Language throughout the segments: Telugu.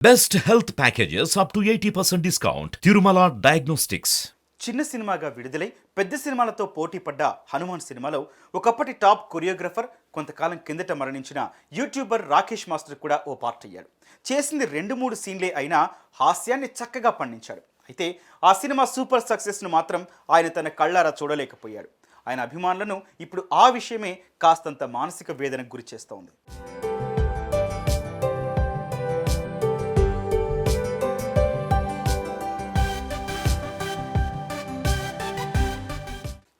Best health packages up to eighty percent discount Tirumala diagnostics చిన్న సినిమాగా విడుదలై పెద్ద సినిమాలతో పోటీ పడ్డ హనుమాన్ సినిమాలో ఒకప్పటి టాప్ కొరియోగ్రఫర్ కొంతకాలం కిందట మరణించిన యూట్యూబర్ రాకేష్ మాస్టర్ కూడా ఓ పార్ట్ అయ్యాడు. చేసింది రెండు మూడు సీన్లే అయినా హాస్యాన్ని చక్కగా పండించాడు. అయితే ఆ సినిమా సూపర్ సక్సెస్ను మాత్రం ఆయన తన కళ్ళారా చూడలేకపోయాడు. ఆయన అభిమానులను ఇప్పుడు ఆ విషయమే కాస్తంత మానసిక వేదనకు గురి చేస్తోంది.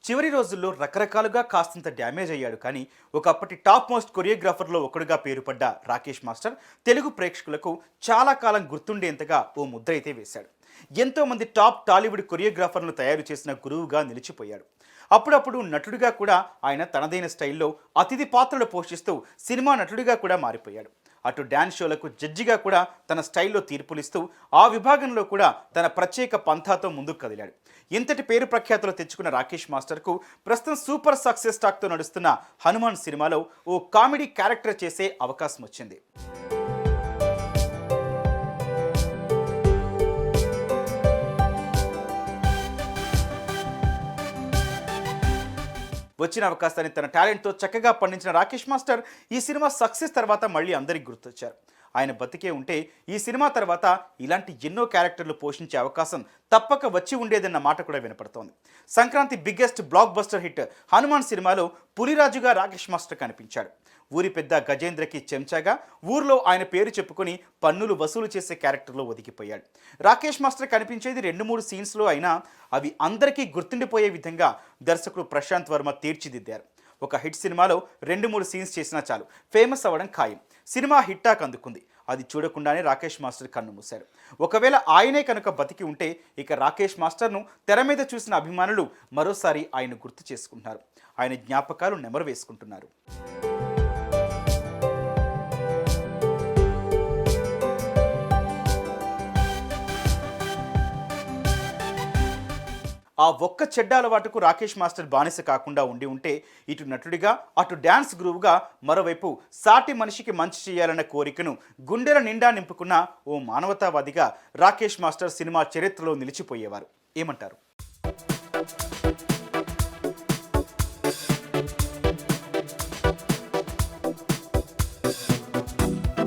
చివరి రోజుల్లో రకరకాలుగా కాస్తంత డ్యామేజ్ అయ్యాడు కానీ ఒకప్పటి టాప్ మోస్ట్ కొరియోగ్రాఫర్లో ఒకడుగా పేరుపడ్డ రాకేష్ మాస్టర్ తెలుగు ప్రేక్షకులకు చాలా కాలం గుర్తుండేంతగా ఓ ముద్ర అయితే వేశాడు. ఎంతో మంది టాప్ టాలీవుడ్ కొరియోగ్రాఫర్లను తయారు చేసిన గురువుగా నిలిచిపోయాడు. అప్పుడప్పుడు నటుడిగా కూడా ఆయన తనదైన స్టైల్లో అతిథి పాత్రలు పోషిస్తూ సినిమా నటుడిగా కూడా మారిపోయాడు. అటు డ్యాన్స్ షోలకు జడ్జిగా కూడా తన స్టైల్లో తీర్పులిస్తూ ఆ విభాగంలో కూడా తన ప్రత్యేక పంథాతో ముందుకు కదిలాడు. ఇంతటి పేరు ప్రఖ్యాతులు తెచ్చుకున్న రాకేష్ మాస్టర్కు ప్రస్తుతం సూపర్ సక్సెస్ టాక్తో నడుస్తున్న హనుమాన్ సినిమాలో ఓ కామెడీ క్యారెక్టర్ చేసే అవకాశం వచ్చింది. వచ్చిన అవకాశాన్ని తన టాలెంట్తో చక్కగా పండించిన రాకేష్ మాస్టర్ ఈ సినిమా సక్సెస్ తర్వాత మళ్ళీ అందరికి గుర్తొచ్చారు. ఆయన బతికే ఉంటే ఈ సినిమా తర్వాత ఇలాంటి ఎన్నో క్యారెక్టర్లు పోషించే అవకాశం తప్పక వచ్చి ఉండేదన్న మాట కూడా వినపడుతోంది. Sankranti biggest blockbuster hit Hanuman సినిమాలో పులిరాజుగా రాకేష్ మాస్టర్ కనిపించాడు. ఊరి పెద్ద గజేంద్రకి చెంచాగా ఊర్లో ఆయన పేరు చెప్పుకొని పన్నులు వసూలు చేసే క్యారెక్టర్లో ఒదిగిపోయాడు. రాకేష్ మాస్టర్ కనిపించేది రెండు మూడు సీన్స్లో అయినా అవి అందరికీ గుర్తుండిపోయే విధంగా దర్శకుడు ప్రశాంత్ వర్మ తీర్చిదిద్దారు. ఒక హిట్ సినిమాలో రెండు మూడు సీన్స్ చేసినా చాలు. ఫేమస్ అవ్వడం ఖాయం. సినిమా హిట్టాక్ అందుకుంది. అది చూడకుండానే రాకేష్ మాస్టర్ కన్ను మూశారు. ఒకవేళ ఆయనే కనుక బతికి ఉంటే ఇక రాకేష్ మాస్టర్ను తెర మీద చూసిన అభిమానులు మరోసారి ఆయన గుర్తు చేసుకుంటున్నారు. ఆయన జ్ఞాపకాలు నెమరు వేసుకుంటున్నారు. ఆ ఒక్క చెడ్డ అలవాటుకు రాకేష్ మాస్టర్ బానిస కాకుండా ఉండి ఉంటే ఇటు నటుడిగా అటు డ్యాన్స్ గురువుగా మరోవైపు సాటి మనిషికి మంచి చేయాలన్న కోరికను గుండెల నిండా నింపుకున్న ఓ మానవతావాదిగా రాకేష్ మాస్టర్ సినిమా చరిత్రలో నిలిచిపోయేవారు. ఏమంటారు?